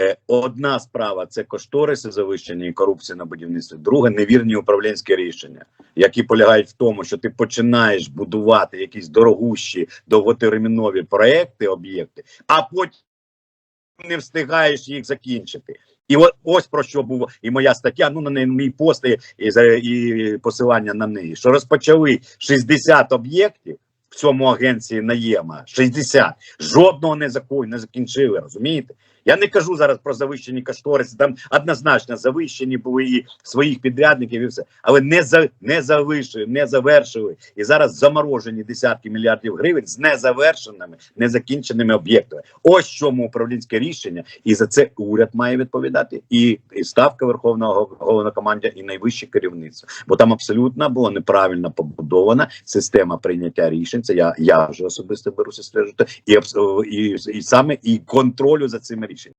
Е, Одна справа це кошториси завищення і корупція на будівництві. Друге невірні управлінські рішення, які полягають в тому, що ти починаєш будувати якісь дорогущі довготермінові проекти, об'єкти, а потім не встигаєш їх закінчити. І от ось про що був і моя стаття. Ну на неї мій пост і, і, посилання на неї, що розпочали 60 об'єктів в цьому агенції наєма. 60. жодного не закон не закінчили. Розумієте? Я не кажу зараз про завищені кошториси. Там однозначно завищені були і своїх підрядників, і все, але не за не завищили, не завершили. І зараз заморожені десятки мільярдів гривень з незавершеними, незакінченими об'єктами. Ось чому управлінське рішення, і за це уряд має відповідати, і, і ставка верховного головнокомандя, і найвище керівництво. Бо там абсолютно була неправильно побудована система прийняття рішень. Це я, я вже особисто беруся стежити, і, і, і саме і контролю за цими рішеннями.